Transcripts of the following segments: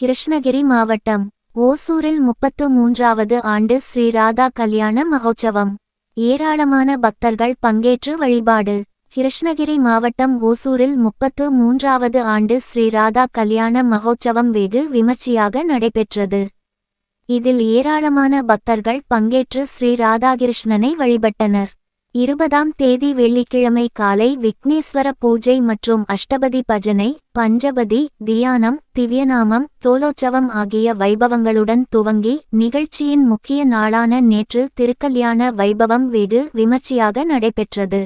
கிருஷ்ணகிரி மாவட்டம் ஓசூரில் முப்பத்து மூன்றாவது ஆண்டு ஸ்ரீ ராதா கல்யாண மகோற்சவம் ஏராளமான பக்தர்கள் பங்கேற்று வழிபாடு. கிருஷ்ணகிரி மாவட்டம் ஓசூரில் முப்பத்து மூன்றாவது ஆண்டு ஸ்ரீ ராதா கல்யாண மகோற்சவம் வெகு விமர்சையாக நடைபெற்றது. இதில் ஏராளமான பக்தர்கள் பங்கேற்று ஸ்ரீ ராதாகிருஷ்ணனை வழிபட்டனர். இருபதாம் தேதி வெள்ளிக்கிழமை காலை விக்னேஸ்வர பூஜை மற்றும் அஷ்டபதி பஜனை பஞ்சபதி தியானம் திவ்யநாமம் தோலோற்சவம் ஆகிய வைபவங்களுடன் துவங்கி நிகழ்ச்சியின் முக்கிய நாளான நேற்று திருக்கல்யாண வைபவம் வெகு விமர்சையாக நடைபெற்றது.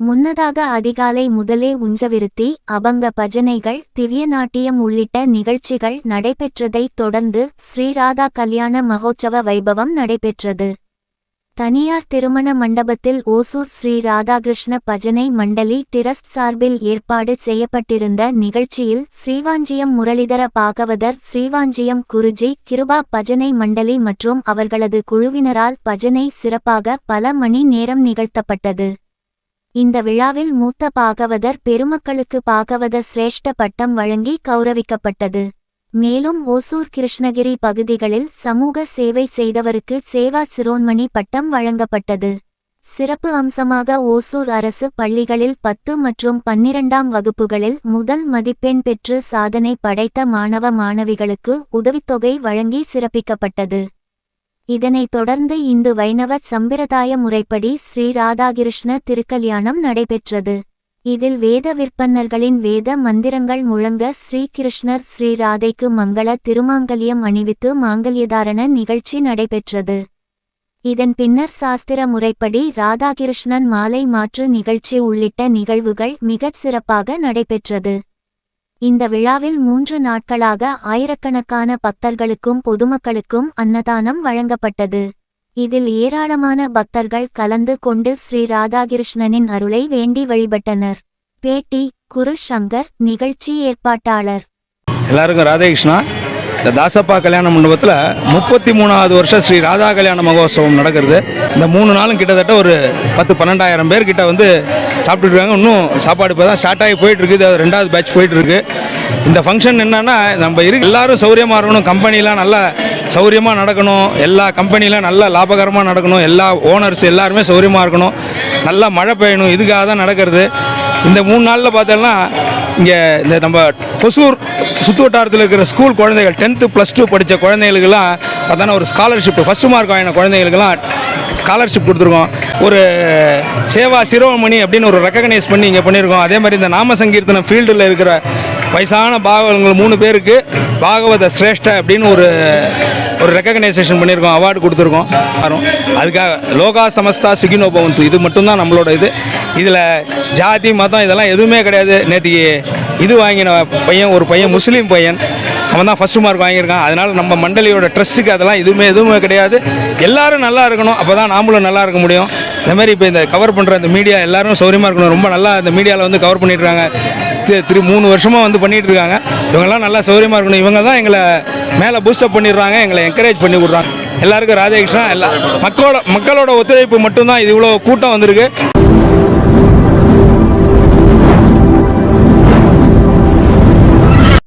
முன்னதாக அதிகாலை முதலே உஞ்சவிருத்தி அபங்க பஜனைகள் திவ்ய நாட்டியம் உள்ளிட்ட நிகழ்ச்சிகள் நடைபெற்றதைத் தொடர்ந்து ஸ்ரீராதா கல்யாண மகோற்சவ வைபவம் நடைபெற்றது. தனியார் திருமண மண்டபத்தில் ஓசூர் ஸ்ரீ ராதாகிருஷ்ண பஜனை மண்டலி டிரஸ்ட் சார்பில் ஏற்பாடு செய்யப்பட்டிருந்த நிகழ்ச்சியில் ஸ்ரீவாஞ்சியம் முரளிதர பாகவதர் ஸ்ரீவாஞ்சியம் குருஜி கிருபா பஜனை மண்டலி மற்றும் அவர்களது குழுவினரால் பஜனை சிறப்பாக பல மணி நேரம் நிகழ்த்தப்பட்டது. இந்த விழாவில் மூத்த பாகவதர் பெருமக்களுக்கு பாகவத சிரேஷ்ட பட்டம் வழங்கி கௌரவிக்கப்பட்டது. மேலும் ஓசூர் கிருஷ்ணகிரி பகுதிகளில் சமூக சேவை செய்தவருக்கு சேவா சிரோன்மணி பட்டம் வழங்கப்பட்டது. சிறப்பு அம்சமாக ஓசூர் அரசு பள்ளிகளில் பத்து மற்றும் பன்னிரண்டாம் வகுப்புகளில் முதல் மதிப்பெண் பெற்று சாதனை படைத்த மாணவ மாணவிகளுக்கு உதவித்தொகை வழங்கி சிறப்பிக்கப்பட்டது. இதனைத் தொடர்ந்து இந்து வைணவ சம்பிரதாய முறைப்படி ஸ்ரீ ராதாகிருஷ்ண திருக்கல்யாணம் நடைபெற்றது. இதில் வேத விற்பன்னர்களின் வேத மந்திரங்கள் முழங்க ஸ்ரீகிருஷ்ணர் ஸ்ரீராதைக்கு மங்கள திருமாங்கல்யம் அணிவித்து மாங்கல்யதாரண நிகழ்ச்சி நடைபெற்றது. இதன் பின்னர் சாஸ்திர முறைப்படி ராதாகிருஷ்ணன் மாலை மாற்று நிகழ்ச்சி உள்ளிட்ட நிகழ்வுகள் மிகச் சிறப்பாக நடைபெற்றது. இந்த விழாவில் மூன்று நாட்களாக ஆயிரக்கணக்கான பக்தர்களுக்கும் பொதுமக்களுக்கும் அன்னதானம் வழங்கப்பட்டது. இதில் ஏராளமான பக்தர்கள் கலந்து கொண்டு ஸ்ரீ ராதாகிருஷ்ணனின் அருளை வேண்டி வழிபட்டனர். பேட்டி குரு சங்கர் நிகழ்ச்சி ஏற்பாட்டாளர். எல்லாருக்கும் ராதாகிருஷ்ணா. இந்த தாசப்பா கல்யாண மண்டபத்தில் முப்பத்தி மூணாவது வருஷம் ஸ்ரீ ராதா கல்யாண மகோத்சவம் நடக்கிறது. இந்த மூணு நாளும் கிட்டத்தட்ட ஒரு பத்து பன்னெண்டாயிரம் பேர்கிட்ட வந்து சாப்பிட்டுருக்காங்க. இன்னும் சாப்பாடு இப்போ தான் ஸ்டார்ட் ஆகி போயிட்டு இருக்குது அது ரெண்டாவது பேட்ச் போயிட்டுருக்கு. இந்த ஃபங்க்ஷன் என்னென்னா நம்ம இருக்கு எல்லாரும் சௌரியமாக இருக்கணும். கம்பெனிலாம் நல்லா சௌரியமாக நடக்கணும். எல்லா கம்பெனிலாம் நல்லா லாபகரமாக நடக்கணும். எல்லா ஓனர்ஸ் எல்லாருமே சௌரியமாக இருக்கணும். நல்லா மழை பெய்யணும். இதுக்காக தான் நடக்கிறது. இந்த மூணு நாளில் பார்த்தோம்னா இங்கே இந்த நம்ம கொசூர் சுற்று வட்டாரத்தில் இருக்கிற ஸ்கூல் குழந்தைகள் டென்த்து ப்ளஸ் டூ படித்த குழந்தைகளுக்கெல்லாம் பார்த்தோன்னா ஒரு ஸ்காலர்ஷிப் ஃபஸ்ட்டு மார்க் வாங்கின குழந்தைகளுக்கெல்லாம் ஸ்காலர்ஷிப் கொடுத்துருக்கோம். ஒரு சேவா சிரோமணி அப்படின்னு ஒரு ரெக்கக்னைஸ் பண்ணி இங்கே பண்ணியிருக்கோம். அதே மாதிரி இந்த நாம சங்கீர்த்தனம் ஃபீல்டில் இருக்கிற வயசான பாகவதங்கள் மூணு பேருக்கு பாகவத சிரேஷ்ட அப்படின்னு ஒரு ஒரு ரெக்கக்னைசேஷன் பண்ணியிருக்கோம் அவார்டு கொடுத்துருக்கோம். வரும் அதுக்காக லோகா சமஸ்தா சுகினோ பவந்து இது மட்டும்தான் நம்மளோட இது. இதில் ஜாதி மதம் இதெல்லாம் எதுவுமே கிடையாது. நேற்றுக்கு இது வாங்கின பையன் ஒரு பையன் முஸ்லீம் பையன். அவன் தான் ஃபஸ்ட்டு மார்க் வாங்கியிருக்கான். அதனால் நம்ம மண்டலியோட ட்ரஸ்ட்டுக்கு அதெல்லாம் எதுவுமே எதுவுமே கிடையாது. எல்லோரும் நல்லா இருக்கணும். அப்போ தான் நாமளும் நல்லா இருக்க முடியும். இந்த மாதிரி இப்போ இந்த கவர் பண்ணுற இந்த மீடியா எல்லோரும் சௌரியமாக இருக்கணும். ரொம்ப நல்லா இந்த மீடியாவில் வந்து கவர் பண்ணிட்டுருக்காங்க திரு மூணு வருஷமாக வந்து பண்ணிகிட்டு இருக்காங்க. இவங்கெல்லாம் நல்லா சௌரியமாக இருக்கணும். இவங்க தான் எங்களை மேலே பூஸ்டப் பண்ணிடுறாங்க எங்களை என்கரேஜ் பண்ணி விட்றாங்க. எல்லாருக்கும் ராதேகிருஷ்ணா எல்லா மக்களோட மக்களோட ஒத்துழைப்பு மட்டும்தான் இது இவ்வளோ கூட்டம் வந்திருக்கு.